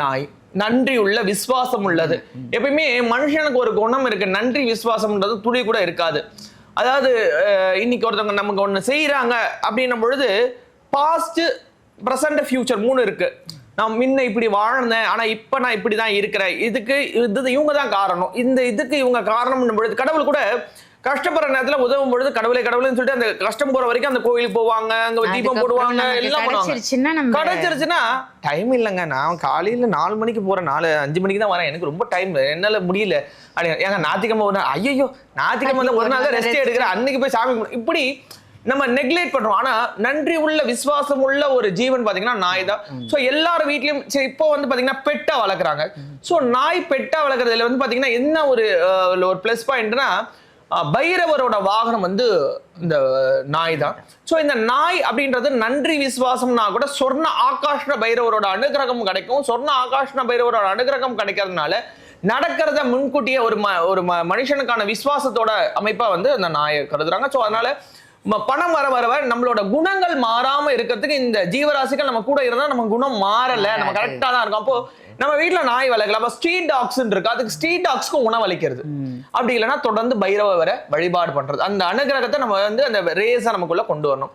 நாய். நன்றி உள்ள விசுவாசம் உள்ளது. எப்பயுமே மனுஷனுக்கு ஒரு குணம் இருக்கு. நன்றி விசுவாசம்ன்றது துளி கூட இருக்காது. அதாவது இன்னைக்கு ஒருத்தவங்க நமக்கு ஒன்று செய்கிறாங்க அப்படின்னும் பொழுது பாஸ்ட் ப்ரெசண்ட் ஃபியூச்சர் மூணு இருக்கு. நான் முன்ன இப்படி வாழ்ந்தேன். ஆனா இப்ப நான் இப்படி தான் இருக்கிறேன். இதுக்கு இது இவங்க தான் காரணம். இந்த இதுக்கு இவங்க காரணம் பொழுது கடவுள் கூட கஷ்டப்படுற நேரத்துல உதவும் பொழுது கடவுளை கடவுள்னு சொல்லிட்டு அந்த கஷ்டம் போற வரைக்கும் அந்த கோயிலுக்கு போவாங்க அங்க தீபம் போடுவாங்க எல்லாம் கிடைச்சிருச்சுன்னா டைம் இல்லைங்க. நான் காலையில நாலு மணிக்கு போறேன் நாலு அஞ்சு மணிக்கு தான் வரேன். எனக்கு ரொம்ப டைம் என்னால முடியல. ஏங்க ஞாத்திக்கிழமை ஒரு நாள். ஐயோ ஞாத்திக்கிழமை வந்து ஒரு நாள் ரெஸ்ட் எடுக்கிறேன். அன்னைக்கு போய் சாமி இப்படி நம்ம நெக்லேட் பண்றோம். ஆனா நன்றி உள்ள விசுவாசம் உள்ள ஒரு ஜீவன் பாத்தீங்கன்னா நாய் தான். சோ எல்லார் வீட்லயும் சரி இப்போ வந்து பாத்தீங்கன்னா பெட்டா வளர்க்குறாங்க. சோ நாய் பெட்டா வளர்க்குறதுல வந்து பாத்தீங்கன்னா என்ன ஒரு ஒரு ப்ளஸ் பாயிண்ட்னா பைரவரோட வாகனம் வந்து இந்த நாய் தான் ஸோ இந்த நாய் அப்படின்றது நன்றி விசுவாசம்னா கூட சொர்ண ஆகாஷ்ண பைரவரோட அனுகிரகம் கிடைக்கும். சொர்ண ஆகாஷ்ண பைரவரோட அனுகிரகம் கிடைக்கிறதுனால நடக்கிறத முன்கூட்டியே ஒரு ம ஒரு ம மனுஷனுக்கான விசுவாசத்தோட அமைப்பா வந்து அந்த நாயை கருதுறாங்க. ஸோ அதனால பணம் வர வர வர நம்மளோட குணங்கள் மாறாம இருக்கிறதுக்கு இந்த ஜீவராசிகள் நம்ம கூட இருந்தா நம்ம குணம் மாறல. நம்ம. கரெக்டா தான் இருக்கும். அப்போ நம்ம வீட்ல நாய் வளர்க்கலாம் அப்ப ஸ்ட்ரீட் டாக்ஸ் இருக்கு. அதுக்கு ஸ்ட்ரீட் டாக்ஸ்க்கும் உணவளிக்கிறது அப்படி இல்லைன்னா தொடர்ந்து பைரவ வர வழிபாடு பண்றது. அந்த அனுகிரகத்தை நம்ம வந்து அந்த ரேஸை நமக்குள்ள கொண்டு வரணும்.